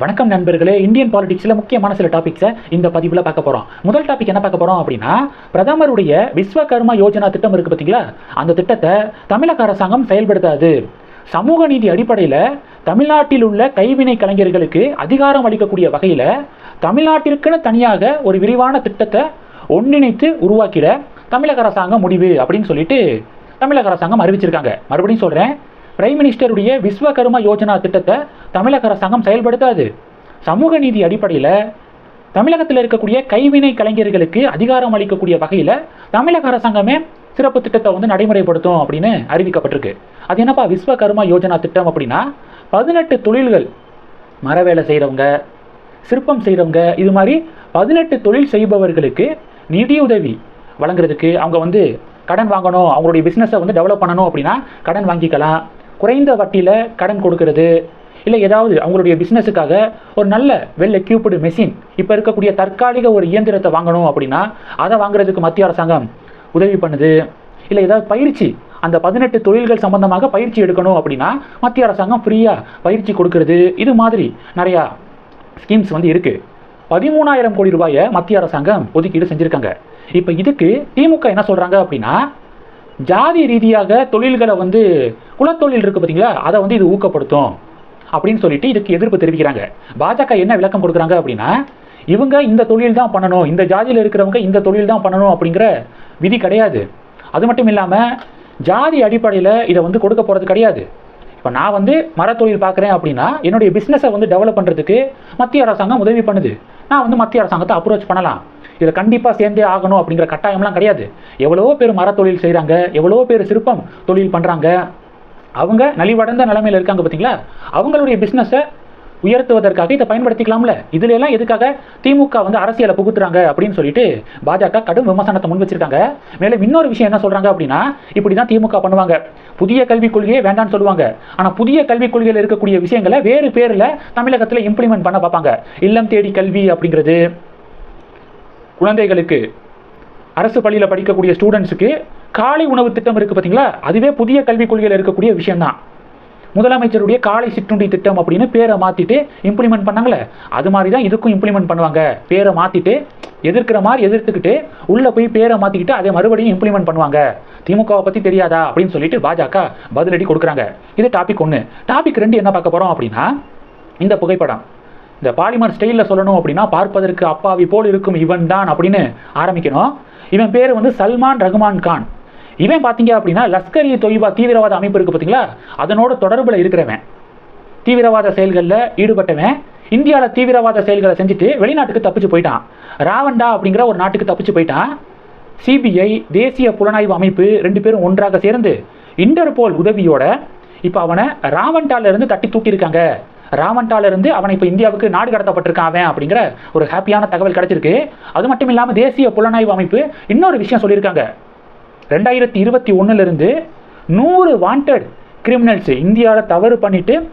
வணக்கம் நண்பர்களே இந்தியன் பாலிடிக்ஸில் முக்கியமான சில டாபிக்ஸை இந்த பதிவில் பார்க்க போகிறோம் முதல் டாபிக் என்ன பார்க்க போகிறோம் அப்படின்னா பிரதமருடைய விஸ்வகர்மா யோஜனா திட்டம் இருக்குது பார்த்தீங்களா அந்த திட்டத்தை தமிழக அரசாங்கம் செயல்படுத்தாது. சமூக நீதி அடிப்படையில் தமிழ்நாட்டில் உள்ள கைவினை கலைஞர்களுக்கு அதிகாரம் அளிக்கக்கூடிய வகையில் தமிழ்நாட்டிற்குன்னு தனியாக ஒரு விரிவான திட்டத்தை ஒன்றிணைத்து உருவாக்கிட தமிழக அரசாங்கம் முடிவு அப்படின்னு சொல்லிட்டு தமிழக அரசாங்கம் அறிவிச்சிருக்காங்க. மறுபடியும் சொல்கிறேன் பிரைம் மினிஸ்டருடைய விஸ்வகர்மா யோஜனா திட்டத்தை தமிழக அரசாங்கம் செயல்படுத்தாது. சமூக நீதி அடிப்படையில் தமிழகத்தில் இருக்கக்கூடிய கைவினை கலைஞர்களுக்கு அதிகாரம் அளிக்கக்கூடிய வகையில் தமிழக அரசாங்கமே சிறப்பு திட்டத்தை வந்து நடைமுறைப்படுத்தும் அப்படின்னு அறிவிக்கப்பட்டிருக்கு. அது என்னப்பா விஸ்வகர்மா யோஜனா திட்டம் அப்படின்னா பதினெட்டு தொழில்கள் மர வேலை செய்கிறவங்க சிற்பம் செய்கிறவங்க இது மாதிரி பதினெட்டு தொழில் செய்பவர்களுக்கு நிதியுதவி வழங்குறதுக்கு அவங்க வந்து கடன் வாங்கணும் அவங்களுடைய பிஸ்னஸை வந்து டெவலப் பண்ணணும் அப்படின்னா கடன் வாங்கிக்கலாம். குறைந்த வட்டியில் கடன் கொடுக்கறது. இல்லை ஏதாவது அவங்களுடைய பிஸ்னஸுக்காக ஒரு நல்ல வெல் எக்யூப்டு மெஷின் இப்போ இருக்கக்கூடிய தற்காலிக ஒரு இயந்திரத்தை வாங்கணும் அப்படின்னா அதை வாங்குறதுக்கு மத்திய அரசாங்கம் உதவி பண்ணுது. இல்லை ஏதாவது பயிற்சி அந்த பதினெட்டு தொழில்கள் சம்பந்தமாக பயிற்சி எடுக்கணும் அப்படின்னா மத்திய அரசாங்கம் ஃப்ரீயாக பயிற்சி கொடுக்கறது. இது மாதிரி நிறையா ஸ்கீம்ஸ் வந்து இருக்குது பதிமூணாயிரம் கோடி ரூபாயை மத்திய அரசாங்கம் ஒதுக்கீடு செஞ்சுருக்காங்க. இப்போ இதுக்கு திமுக என்ன சொல்கிறாங்க அப்படின்னா ஜாதி ரீதியாக தொழில்களை வந்து குலத்தொழில் இருக்குது பார்த்தீங்களா அதை வந்து இது ஊக்கப்படுத்தும் அப்படின்னு சொல்லிட்டு இதுக்கு எதிர்ப்பு தெரிவிக்கிறாங்க. பாஜக என்ன விளக்கம் கொடுக்குறாங்க அப்படின்னா இவங்க இந்த தொழில் தான் பண்ணணும் இந்த ஜாதியில் இருக்கிறவங்க இந்த தொழில் தான் பண்ணணும் அப்படிங்கிற விதி கிடையாது. அது மட்டும் இல்லாமல் ஜாதி அடிப்படையில் இதை வந்து கொடுக்க போகிறது கிடையாது. இப்போ நான் வந்து மரத்தொழில் பார்க்குறேன் அப்படின்னா என்னுடைய பிஸ்னஸை வந்து டெவலப் பண்ணுறதுக்கு மத்திய அரசாங்கம் உதவி பண்ணுது. நான் வந்து மத்திய அரசாங்கத்தை அப்ரோச் பண்ணலாம். இதில் கண்டிப்பாக சேர்ந்தே ஆகணும் அப்படிங்கிற கட்டாயம்லாம் கிடையாது. எவ்வளவோ பேர் மரத்தொழில் செய்கிறாங்க எவ்வளவோ பேர் சிற்பம் தொழில் பண்ணுறாங்க அவங்க நலிவடைந்த நிலைமையில் இருக்காங்க பார்த்தீங்களா அவங்களுடைய பிஸ்னஸை உயர்த்துவதற்காக இதை பயன்படுத்திக்கலாம்ல. இதுல எல்லாம் எதுக்காக? திமுக வந்து அரசியலை புகுத்துறாங்க அப்படின்னு சொல்லிட்டு பாஜக கடும் விமர்சனத்தை முன் வச்சிருக்காங்க. மேலும் இன்னொரு விஷயம் என்ன சொல்றாங்க அப்படின்னா இப்படி தான் திமுக பண்ணுவாங்க. புதிய கல்விக் கொள்கையே வேண்டாம்னு சொல்லுவாங்க. ஆனால் புதிய கல்விக் கொள்கையில் இருக்கக்கூடிய விஷயங்களை வேறு பேரில் தமிழகத்தில் இம்ப்ளிமெண்ட் பண்ண பார்ப்பாங்க. இல்லம் தேடி கல்வி அப்படிங்கிறது குழந்தைகளுக்கு அரசு பள்ளியில் படிக்கக்கூடிய ஸ்டூடெண்ட்ஸுக்கு காலை உணவு திட்டம் இருக்குது பார்த்தீங்களா அதுவே புதிய கல்விக் கொள்கையில் இருக்கக்கூடிய விஷயம்தான். முதலமைச்சருடைய காலை சிற்றுண்டி திட்டம் அப்படின்னு பேரை மாற்றிட்டு இம்ப்ளிமெண்ட் பண்ணாங்களே அது மாதிரி தான் இதுக்கும் இம்ப்ளிமெண்ட் பண்ணுவாங்க. பேரை மாற்றிட்டு எதிர்க்கிற மாதிரி எதிர்த்துக்கிட்டு உள்ளே போய் பேரை மாற்றிக்கிட்டு அதை மறுபடியும் இம்ப்ளிமெண்ட் பண்ணுவாங்க. திமுகவை பற்றி தெரியாதா அப்படின்னு சொல்லிட்டு பாஜக பதிலடி கொடுக்குறாங்க. இது டாபிக் ஒன்று டாபிக் ரெண்டு என்ன பார்க்க போகிறோம் அப்படின்னா இந்த புகைப்படம். இந்த பாலிமர் ஸ்டைலில் சொல்லணும் அப்படின்னா பார்ப்பதற்கு அப்பாவி போல் இருக்கும் இவன் தான் அப்படின்னு ஆரம்பிக்கணும். இவன் பேர் வந்து சல்மான் ரகுமான் கான். இவன் பார்த்தீங்க அப்படின்னா லஷ்கர் இ தொய்பா தீவிரவாத அமைப்பு இருக்குது பார்த்தீங்களா? அதனோட தொடர்பில் இருக்கிறவன். தீவிரவாத செயல்களில் ஈடுபட்டவன். இந்தியாவில் தீவிரவாத செயல்களை செஞ்சுட்டு வெளிநாட்டுக்கு தப்பிச்சு போயிட்டான். ராவண்டா அப்படிங்கிற ஒரு நாட்டுக்கு தப்பிச்சு போயிட்டான். சிபிஐ தேசிய புலனாய்வு அமைப்பு ரெண்டு பேரும் ஒன்றாக சேர்ந்து இன்டர்போல் உதவியோட இப்போ அவனை ராவண்டாலேருந்து தட்டி தூக்கியிருக்காங்க. ராவண்டால இருந்து அவனை இப்போ இந்தியாவுக்கு நாடு கடத்தப்பட்டிருக்கான் அவன் அப்படிங்கிற ஒரு ஹாப்பியான தகவல் கிடைச்சிருக்கு. அது மட்டும் இல்லாமல் தேசிய புலனாய்வு அமைப்பு இன்னொரு விஷயம் சொல்லியிருக்காங்க. ரெண்டாயிரத்தி இருபத்தி ஒன்றுலேருந்து நூறு வாண்டட் கிரிமினல்ஸ் இந்தியாவில் தவறு பண்ணிட்டு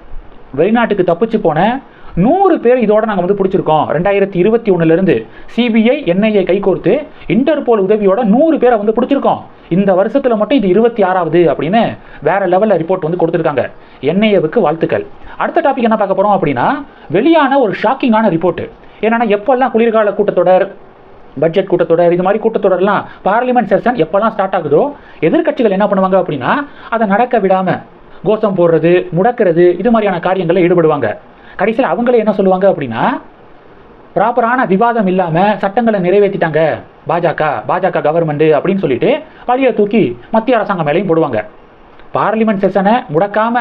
வெளிநாட்டுக்கு தப்பிச்சு போன நூறு பேர் இதோட நாங்கள் வந்து பிடிச்சிருக்கோம். ரெண்டாயிரத்தி இருபத்தி ஒன்றுலேருந்து சிபிஐ என்ஐஏ கைகோர்த்து இன்டர்போல் உதவியோட நூறு பேரை வந்து பிடிச்சிருக்கோம். இந்த வருஷத்தில் மட்டும் இது இருபத்தி ஆறாவது அப்படின்னு வேற லெவலில் ரிப்போர்ட் வந்து கொடுத்துருக்காங்க. என்ஐஏவுக்கு வாழ்த்துக்கள். அடுத்த டாபிக் என்ன பார்க்க போகிறோம் அப்படின்னா வெளியான ஒரு ஷாக்கிங்கான ரிப்போர்ட் என்னன்னா எப்பெல்லாம் குளிர்கால கூட்டத்தொடர் பட்ஜெட் கூட்டத்தொடர் இது மாதிரி கூட்டத்தொடர்லாம் பார்லிமெண்ட் செஷன் எப்போல்லாம் ஸ்டார்ட் ஆகுதோ எதிர்க்கட்சிகள் என்ன பண்ணுவாங்க அப்படின்னா அதை நடக்க விடாமல் கோஷம் போடுறது முடக்கிறது இது மாதிரியான காரியங்களில் ஈடுபடுவாங்க. கடைசியில் அவங்களே என்ன சொல்லுவாங்க அப்படின்னா ப்ராப்பரான விவாதம் இல்லாமல் சட்டங்களை நிறைவேற்றிட்டாங்க பாஜக பாஜக கவர்மெண்ட் அப்படின்னு சொல்லிட்டு பழியை தூக்கி மத்திய அரசாங்கம் மேலேயும் போடுவாங்க. பார்லிமெண்ட் செஷனை முடக்காம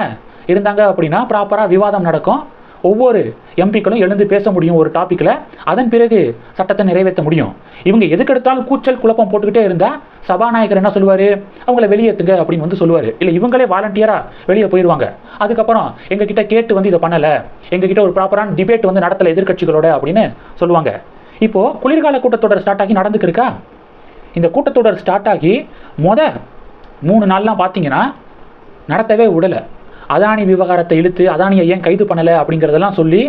இருந்தாங்க அப்படின்னா ப்ராப்பராக விவாதம் நடக்கும். ஒவ்வொரு எம்பிக்களும் எழுந்து பேச முடியும் ஒரு டாப்பிக்கில் அதன் பிறகு சட்டத்தை நிறைவேற்ற முடியும். இவங்க எதுக்கெடுத்தாலும் கூச்சல் குழப்பம் போட்டுக்கிட்டே இருந்தால் சபாநாயகர் என்ன சொல்லுவார்? அவங்கள வெளியேற்றுங்க அப்படின்னு வந்து சொல்லுவார். இல்லை இவங்களே வாலண்டியராக வெளியே போயிடுவாங்க அதுக்கப்புறம் எங்ககிட்ட கேட்டு வந்து இதை பண்ணலை. எங்ககிட்ட ஒரு ப்ராப்பரான டிபேட் வந்து நடத்தலை எதிர்கட்சிகளோட அப்படின்னு சொல்லுவாங்க. இப்போது குளிர்கால கூட்டத்தொடர் ஸ்டார்ட் ஆகி நடந்துக்கிருக்கா இந்த கூட்டத்தொடர் ஸ்டார்ட் ஆகி மொதல் மூணு நாள்லாம் பார்த்தீங்கன்னா நடத்தவே விடலை. அதானி விவகாரத்தை இழுத்து அதானியை ஏன் கைது பண்ணலை அப்படிங்கிறதெல்லாம் சொல்லி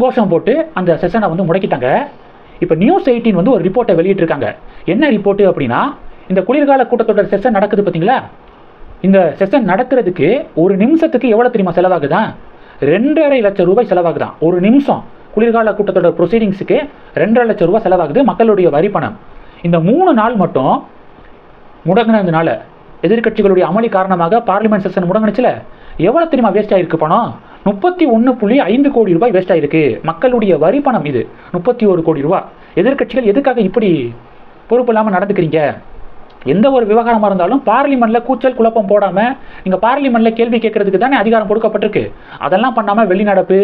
கோஷம் போட்டு அந்த செஷனை வந்து முடக்கிட்டாங்க. இப்போ நியூஸ் எயிட்டீன் வந்து ஒரு ரிப்போர்ட்டை வெளியிட்டிருக்காங்க. என்ன ரிப்போர்ட்டு அப்படின்னா இந்த குளிர்கால கூட்டத்தொடர் செஷன் நடக்குது பார்த்தீங்களா இந்த செஷன் நடக்கிறதுக்கு ஒரு நிமிஷத்துக்கு எவ்வளோ தெரியுமா செலவாகுதா? ரெண்டரை லட்சம் ரூபாய் செலவாகுதான் ஒரு நிமிஷம். குளிர்கால கூட்டத்தொடர் ப்ரொசீடிங்ஸுக்கு ரெண்டரை லட்சம் ரூபாய் செலவாகுது மக்களுடைய வரி பணம். இந்த மூணு நாள் மட்டும் முடங்கினதுனால எதிர்க்கட்சிகளுடைய அமளி காரணமாக பார்லிமெண்ட் செஷன் முடங்கினுச்சுல? எவ்வளோ தெரியுமா வேஸ்ட் ஆயிருக்கு பணம்? முப்பத்தி ஒன்று புள்ளி ஐந்து கோடி ரூபாய் வேஸ்ட் ஆகிருக்கு மக்களுடைய வரி பணம் இது. முப்பத்தி ஒரு கோடி ரூபாய் எதிர்க்கட்சிகள் எதுக்காக இப்படி பொறுப்பு இல்லாமல் நடந்துக்கிறீங்க? எந்த ஒரு விவகாரமாக இருந்தாலும் பார்லிமெண்ட்டில் கூச்சல் குழப்பம் போடாமல் நீங்கள் பார்லிமெண்ட்டில் கேள்வி கேட்கறதுக்கு தானே அதிகாரம் கொடுக்கப்பட்டிருக்கு. அதெல்லாம் பண்ணாமல் வெளிநடப்பு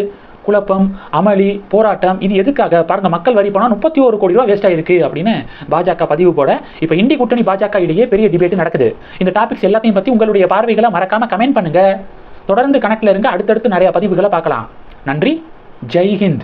குழப்பம் அமளி போராட்டம் இது எதுக்காக? பாருங்க மக்கள் வரி பணம் முப்பத்தி ஒரு கோடி ரூபா வேஸ்ட் ஆயிருக்கு அப்படின்னு பாஜக பதிவு போட இப்போ இந்தி கூட்டணி பாஜக இடையே பெரிய டிபேட் நடக்குது. இந்த டாபிக்ஸ் எல்லாத்தையும் பற்றி உங்களுடைய பார்வைகளை மறக்காமல் கமெண்ட் பண்ணுங்கள் தொடர்ந்து கணக்கில் இருந்து அடுத்தடுத்து நிறைய பதிவுகளை பார்க்கலாம். நன்றி. ஜெய்ஹிந்த்.